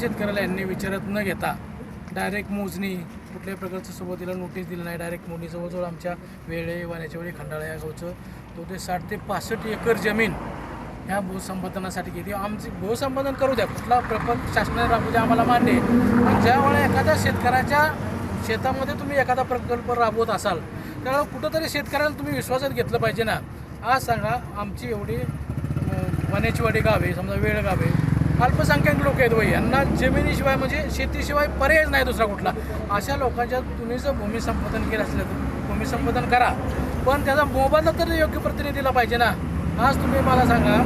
शेतकऱ्याला यांनी विचारत न घेता डायरेक्ट मोजणी कुठल्याही प्रकारचं सुरुवातीला नोटीस दिलं नाही. डायरेक्ट मोजणी जवळजवळ आमच्या वेळे वाण्याच्या वेळी खंडाळा या गावचं तो ते साठ ते पासष्ट एकर जमीन ह्या भूसंपादनासाठी घेते आमची भूसंपादन करू द्या. कुठला प्रकल्प शासनाने राबवू द्या आम्हाला मान्य आहे पण ज्यावेळेला एखाद्या शेतकऱ्याच्या शेतामध्ये तुम्ही एखादा प्रकल्प राबवत असाल त्यावेळेला कुठंतरी शेतकऱ्याला तुम्ही विश्वासात घेतलं पाहिजे ना. आज सांगा आमची एवढी वनेचवाडी गाव आहे समजा वेळ गावे अल्पसंख्याक लोक आहेत वय यांना जमिनीशिवाय म्हणजे शेतीशिवाय पर्यायच नाही दुसरा कुठला. अशा लोकांच्या तुम्ही जर भूमी संपादन केलं असलं तर भूमी संपादन करा. पण त्याचा मोबदला तर योग्य प्रतिनिधीला पाहिजे ना. आज तुम्ही मला सांगा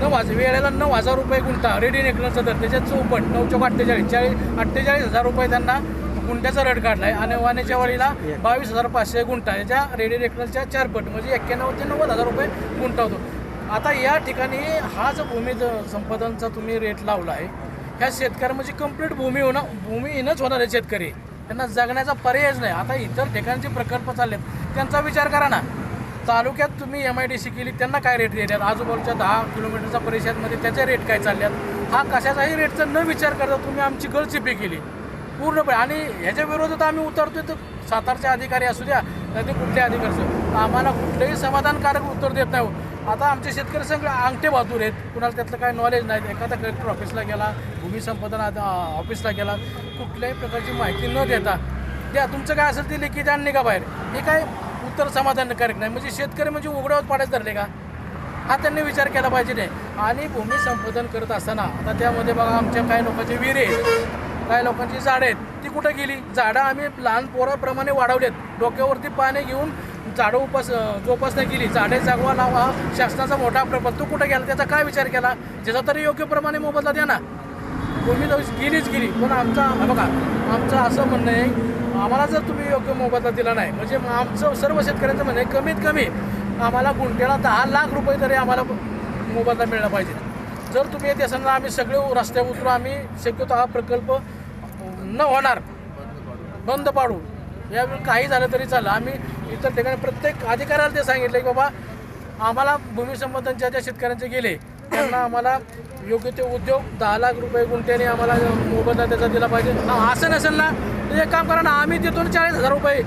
नऊ हजार वेळेला नऊ हजार रुपये गुंठा रेडी नेकलरचा दर त्याच्यात चौपट नऊ चौक अठ्ठेचाळीस चाळीस अठ्ठेचाळीस हजार रुपये त्यांना गुंठ्याचा रेट आहे आणि वाण्याच्या वळीला बावीस हजार पाचशे गुंठा याच्या रेडी रेकनलच्या चारपट म्हणजे एक्क्याण्णव ते नव्वद हजार रुपये गुंठा होतो. आता या ठिकाणी हा जो भूमी ज- संपादनचा तुम्ही रेट लावला आहे ह्या शेतकऱ्या म्हणजे कंप्लीट भूमी होणं भूमीहीनच होणार आहे शेतकरी. त्यांना जगण्याचा पर्यायच नाही. आता इतर ठिकाणचे प्रकल्प चाललेत त्यांचा विचार करा ना. तालुक्यात तुम्ही एम आय डी सी केली त्यांना काय रेट देतात आजूबाजूच्या दहा किलोमीटरच्या परिषदमध्ये त्याचे रेट काय चालल्यात? हा कशाचाही रेटचा न विचार करता तुम्ही आमची गळचिपी केली. पूर्णपणे. आणि ह्याच्या विरोधात आम्ही उतरतोय तर सातारचे अधिकारी असू द्या नाही ते कुठले अधिकारी असू आम्हाला कुठलेही समाधानकारक उत्तर देत नाही आता आमचे शेतकरी सगळे अंगठे बहादूर आहेत. कुणाला त्यातलं काय नॉलेज नाही. एखादा कलेक्टर ऑफिसला गेला भूमी संपादन ऑफिसला गेला कुठल्याही प्रकारची माहिती न देता द्या तुमचं काय असेल ते लेखी द्या आणि निघा बाहेर. हे काय उत्तर समाधानकारक नाही. म्हणजे शेतकरी म्हणजे उघड्यावर पाडायचं धरले का? हा त्यांनी विचार केला पाहिजे नाही. आणि भूमी संपादन करत असताना आता त्यामध्ये बघा आमच्या काही लोकांचे विहिरे आहेत काही लोकांची झाडं आहेत. ती कुठं गेली? झाडं आम्ही लहान पोराप्रमाणे वाढवलेत. डोक्यावरती पाणी घेऊन झाडं उपास जोपासना केली. झाडे जागवा लावा. हा शासनाचा मोठा प्रबंध. तो कुठं गेला? त्याचा काय विचार केला? ज्याचा तरी योग्य प्रमाणे मोबदला द्या ना. भूमी तर गेलीच गेली. पण आमचा बघा आमचं असं म्हणणं आहे आम्हाला जर तुम्ही योग्य मोबदला दिला नाही म्हणजे मग आमचं सर्व शेतकऱ्यांचं म्हणणं आहे कमीत कमी आम्हाला गुंठ्याला दहा लाख रुपये तरी आम्हाला मोबदला मिळला पाहिजे. जर तुम्ही येत असाल ना आम्ही सगळे रस्त्यावर उतरू आम्ही शक्यतो हा प्रकल्प न होणार. बंद पाडू. यावेळी काही झालं तरी चालेल. आम्ही इतर ठिकाणी प्रत्येक अधिकाऱ्याला ते सांगितलं की बाबा आम्हाला भूमी ज्या ज्या शेतकऱ्यांचे गेले त्यांना आम्हाला योग्य ते उद्योग दहा लाख रुपये गुंठ्याने आम्हाला मोबदला त्याचा दिला पाहिजे. असं नसेल ना तर एक काम करा ना आम्ही देतो ना चाळीस हजार रुपये.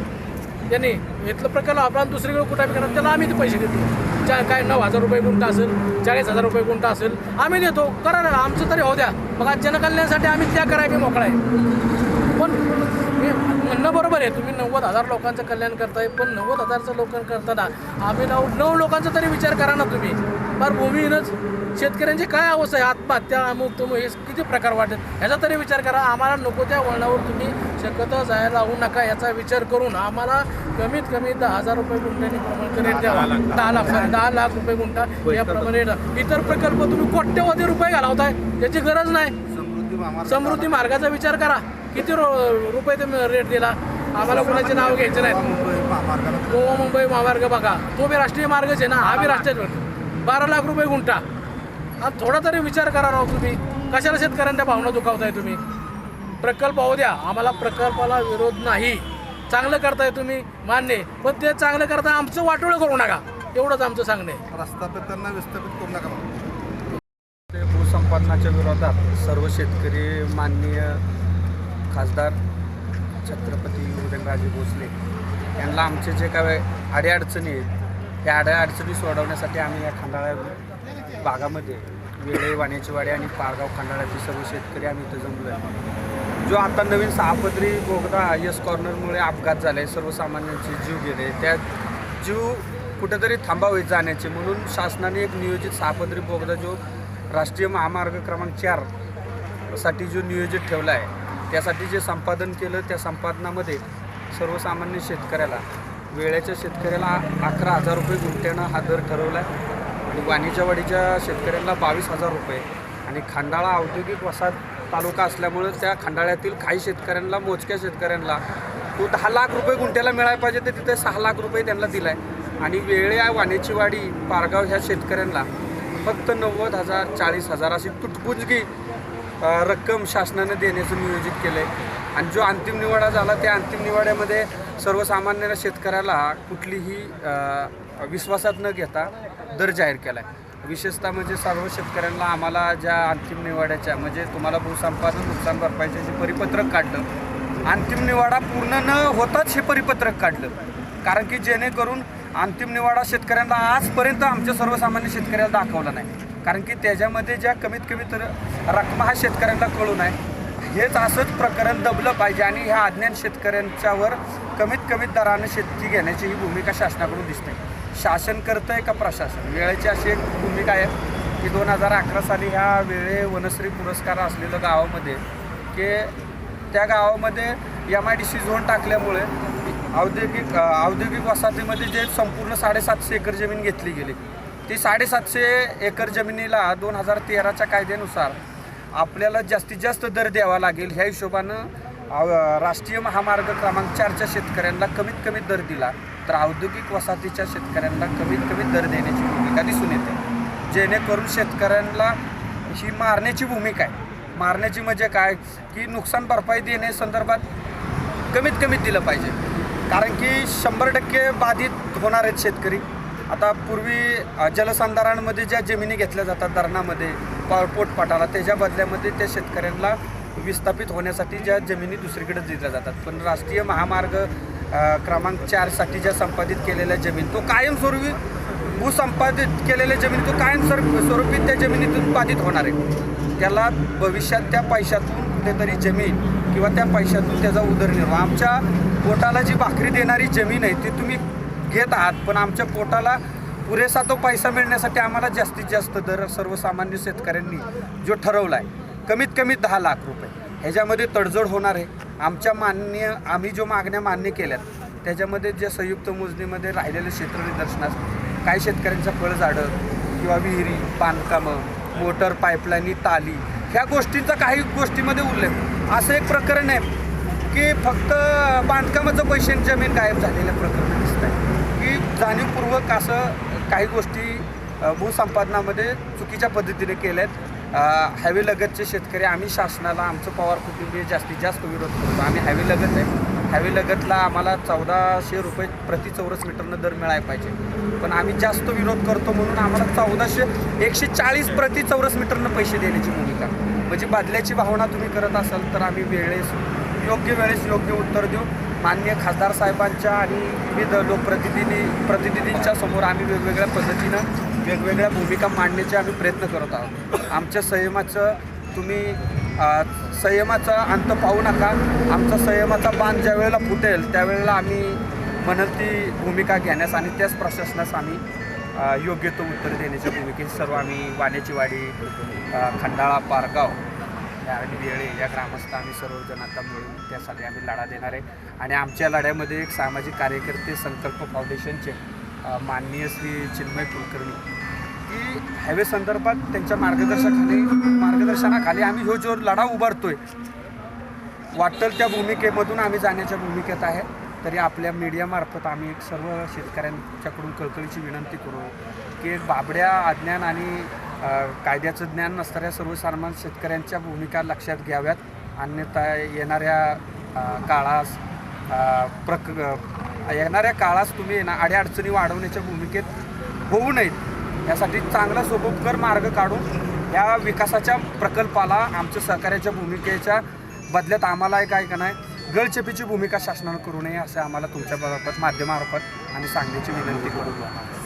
त्यांनी इथलं प्रकल्प आपला दुसरीकडे कुठं करणार? त्याला आम्ही ते पैसे देतो. चा काय नऊ हजार रुपये गुंठा असेल चाळीस हजार रुपये गुंठा असेल आम्ही देतो. करा ना आमचं तरी होऊ द्या. बघा जनकल्याणासाठी आम्ही त्या कराय मोकळा आहे. पण मी म्हणणं बरोबर आहे. तुम्ही नव्वद हजार लोकांचं कल्याण करताय पण नव्वद हजारचं लोक करताना आम्ही नऊ नऊ लोकांचा तरी विचार करा ना तुम्ही. फार भूमीहीनच शेतकऱ्यांची काय अवस्था आहे? आत्महत्या अमुक तुमुक हे किती प्रकार वाटत ह्याचा तरी विचार करा. आम्हाला नको त्या वळणावर तुम्ही शक्यतो जायला लावू नका. याचा विचार करून आम्हाला कमीत कमी दहा हजार रुपये गुंठ्याने प्रमाणे रेट द्यावा दहा लाख. दहा लाख रुपये गुंठा याप्रमाणे. इतर प्रकल्प तुम्ही कोट्यवधी रुपये घालवताय. त्याची गरज नाही. समृद्धी मार्गाचा विचार करा. किती रो- रुपये तुम्ही रेट दिला? आम्हाला कोणाचे नाव घ्यायचे नाहीत? मुंबई महामार्गाला. गोवा मुंबई महामार्ग बघा. तो बी राष्ट्रीय मार्गच आहे ना? हा बी राष्ट्रीय. बारा लाख रुपये गुंठा. हा थोडा तरी विचार करा राव तुम्ही. कशाला शेतकऱ्यांच्या भावना दुखावताय तुम्ही? प्रकल्प होऊ द्या. आम्हाला प्रकल्पाला विरोध नाही. चांगलं करताय तुम्ही मान्य. पण ते चांगलं करता आमचं वाटोळं करू नका. एवढंच आमचं सांगणं प्रस्थापित त्यांना विस्थापित करू नका. ते भूसंपादनाच्या विरोधात सर्व शेतकरी माननीय खासदार छत्रपती उदयनराजे भोसले यांना आमचे जे काय अडीअडचणी आहेत त्या अडीअडचणी सोडवण्यासाठी आम्ही या खंडाळा भागामध्ये वेळे वाण्याची वाडी आणि पारगाव खंडाळ्याचे सर्व शेतकरी आम्ही इथं जमलो आहे जो आता नवीन सहापदरी बोगदा यस कॉर्नरमुळे अपघात झाले सर्वसामान्यांचे जीव गेले त्या जीव कुठेतरी थांबावे जाण्याचे म्हणून शासनाने एक नियोजित सहापदरी बोगदा जो राष्ट्रीय महामार्ग क्रमांक चारसाठी जो नियोजित ठेवला आहे त्यासाठी जे संपादन केलं त्या संपादनामध्ये सर्वसामान्य शेतकऱ्याला वेळेच्या शेतकऱ्याला अकरा हजार रुपये गुंट्यानं हा दर ठरवला आहे. आणि वाणीच्या वाडीच्या शेतकऱ्यांना बावीस हजार रुपये. आणि खंडाळा औद्योगिक वसाहत तालुका असल्यामुळं त्या खंडाळ्यातील काही शेतकऱ्यांना मोजक्या शेतकऱ्यांना तो दहा लाख रुपये गुंट्याला मिळायला पाहिजे तर तिथे सहा लाख रुपये त्यांना दिला आहे आणि वेळ्या वाण्याची वाडी पारगाव ह्या शेतकऱ्यांना फक्त नव्वद हजार चाळीस हजार अशी तुटपुंजगी रक्कम शासनाने देण्याचं नियोजित केलं आहे आणि जो अंतिम निवाडा झाला त्या अंतिम निवाड्यामध्ये सर्वसामान्य शेतकऱ्याला कुठलीही विश्वासात न घेता दर जाहीर केला आहे विशेषतः म्हणजे सर्व शेतकऱ्यांना आम्हाला ज्या अंतिम निवाड्याच्या म्हणजे तुम्हाला भूसंपादन नुकसान भरपाईचे जे परिपत्रक काढलं अंतिम निवाडा पूर्ण न होताच हे परिपत्रक काढलं. कारण की जेणेकरून अंतिम निवाडा शेतकऱ्यांना आजपर्यंत आमच्या सर्वसामान्य शेतकऱ्याला दाखवला नाही. कारण की त्याच्यामध्ये ज्या कमीत कमी तर रकमा हा शेतकऱ्यांना कळून आहे. हेच असंच प्रकरण दबलं पाहिजे आणि ह्या अज्ञान शेतकऱ्यांच्यावर कमीत कमी दरानं शेती घेण्याची ही भूमिका शासनाकडून दिसते. शासन करतं आहे का प्रशासन? वेळेची अशी एक भूमिका आहे की दोन हजार अकरा साली ह्या वेळे वनश्री पुरस्कार असलेलं गावामध्ये की त्या गावामध्ये M I D C zone टाकल्यामुळे औद्योगिक औद्योगिक वसाहतीमध्ये जे संपूर्ण साडेसातशे एकर जमीन घेतली गेली. ती साडेसातशे एकर जमिनीला दोन हजार तेराच्या कायद्यानुसार आपल्याला जास्तीत जास्त दर द्यावा लागेल. ह्या हिशोबानं राष्ट्रीय महामार्ग क्रमांक चारच्या शेतकऱ्यांना कमीत कमी दर दिला. तर औद्योगिक वसाहतीच्या शेतकऱ्यांना कमीत कमी दर देण्याची भूमिका दिसून येते. जेणेकरून शेतकऱ्यांना ही मारण्याची भूमिका आहे. मारण्याची म्हणजे काय? की नुकसान भरपाई देणे संदर्भात कमीत कमी दिलं पाहिजे. कारण की शंभर टक्के बाधित होणार आहेत शेतकरी. आता पूर्वी अ, जलसंधारणामध्ये ज्या जमिनी घेतल्या जातात धरणामध्ये पा- पोटपाटाला त्याच्या बदल्यामध्ये त्या शेतकऱ्यांना विस्थापित होण्यासाठी ज्या जमिनी दुसरीकडे दिल्या जातात. पण राष्ट्रीय महामार्ग क्रमांक चारसाठी ज्या संपादित केलेल्या जमीन तो कायमस्वरूपी भूसंपादित केलेल्या जमीन तो कायमस्वरूपी स्वरूपी त्या जमिनीतून बाधित होणार आहे. त्याला भविष्यात त्या पैशातून कुठेतरी जमीन किंवा त्या पैशातून त्याचा उदरनिर्वाह आमच्या पोटाला जी भाकरी देणारी जमीन आहे ती तुम्ही घेत आहात पण आमच्या पोटाला पुरेसा तो पैसा मिळण्यासाठी आम्हाला जास्तीत जास्त दर सर्वसामान्य शेतकऱ्यांनी जो ठरवला आहे कमीत कमी दहा लाख रुपये. ह्याच्यामध्ये तडजोड होणार आहे. आमच्या मान्य आम्ही जो मागण्या मान्य केल्यात त्याच्यामध्ये जे संयुक्त मोजणीमध्ये राहिलेलं क्षेत्र निदर्शनास काही शेतकऱ्यांच्या फळझाडं किंवा विहिरी बांधकामं मोटर पाईपलाईनी ताली ह्या गोष्टींचा काही गोष्टीमध्ये उल्लेख. असं एक प्रकरण आहे की फक्त बांधकामाचं पैशांची जमीन गायब झालेलं प्रकरण दिसत आहे जाणीवपूर्वक असं काही गोष्टी भूसंपादनामध्ये चुकीच्या पद्धतीने केल्या हायवे लगतचे शेतकरी आम्ही शासनाला आमचं पवार कुटुंबीय जास्तीत जास्त विरोध करतो. आम्ही हायवे लगत आहे. हायवे लगतला आम्हाला चौदाशे रुपये प्रति चौरस मीटरनं दर मिळायला पाहिजे. पण आम्ही जास्त विरोध करतो म्हणून आम्हाला चौदाशे एकशे चाळीस प्रति चौरस मीटरनं पैसे देण्याची भूमिका. म्हणजे बदल्याची भावना तुम्ही करत असाल तर आम्ही वेळेस योग्य वेळेस योग्य उत्तर देऊ. मान्य खासदार साहेबांच्या आणि विविध लोकप्रतिनिधी प्रतिनिधींच्या समोर आम्ही वेगवेगळ्या पद्धतीनं वेगवेगळ्या भूमिका मांडण्याचे आम्ही प्रयत्न करत आहोत. आमच्या संयमाचं तुम्ही संयमाचा अंत पाहू नका. आमचा संयमाचा बांध ज्यावेळेला फुटेल त्यावेळेला आम्ही म्हणाल ती भूमिका घेण्यास आणि त्याच प्रशासनास आम्ही योग्य तो उत्तर देण्याच्या भूमिकेत सर्व आम्ही वाण्याची वाडी खंडाळा पारगाव आणि वेळे या ग्रामस्थ आम्ही सर्वजण आता मिळून त्यासाठी आम्ही लढा देणार आहे. आणि आमच्या लढ्यामध्ये एक सामाजिक कार्यकर्ते संकल्प फाउंडेशनचे माननीय श्री चिन्मय कुलकर्णी. की हायवे संदर्भात त्यांच्या मार्गदर्शकाने मार्गदर्शनाखाली आम्ही हो जो लढा उभारतोय वाटेल त्या भूमिकेमधून आम्ही जाण्याच्या भूमिकेत आहे. तरी आपल्या मीडियामार्फत आम्ही एक सर्व शेतकऱ्यांच्याकडून कळकळीची विनंती करू की एक बाबड्या अज्ञान आणि कायद्याचं ज्ञान नसणाऱ्या सर्वसामान्य शेतकऱ्यांच्या भूमिका लक्षात घ्याव्यात. अन्यथा येणाऱ्या काळास प्रक येणाऱ्या काळास तुम्ही ना अडीअडचणी वाढवण्याच्या भूमिकेत होऊ नयेत. यासाठी चांगला सोबोपकर मार्ग काढून या विकासाच्या प्रकल्पाला आमच्या सहकार्याच्या भूमिकेच्या बदल्यात आम्हाला एक काय का नाही गळचेपीची भूमिका शासनानं करू नये असं आम्हाला तुमच्या माध्यमामार्फत आणि सांगण्याची विनंती करू.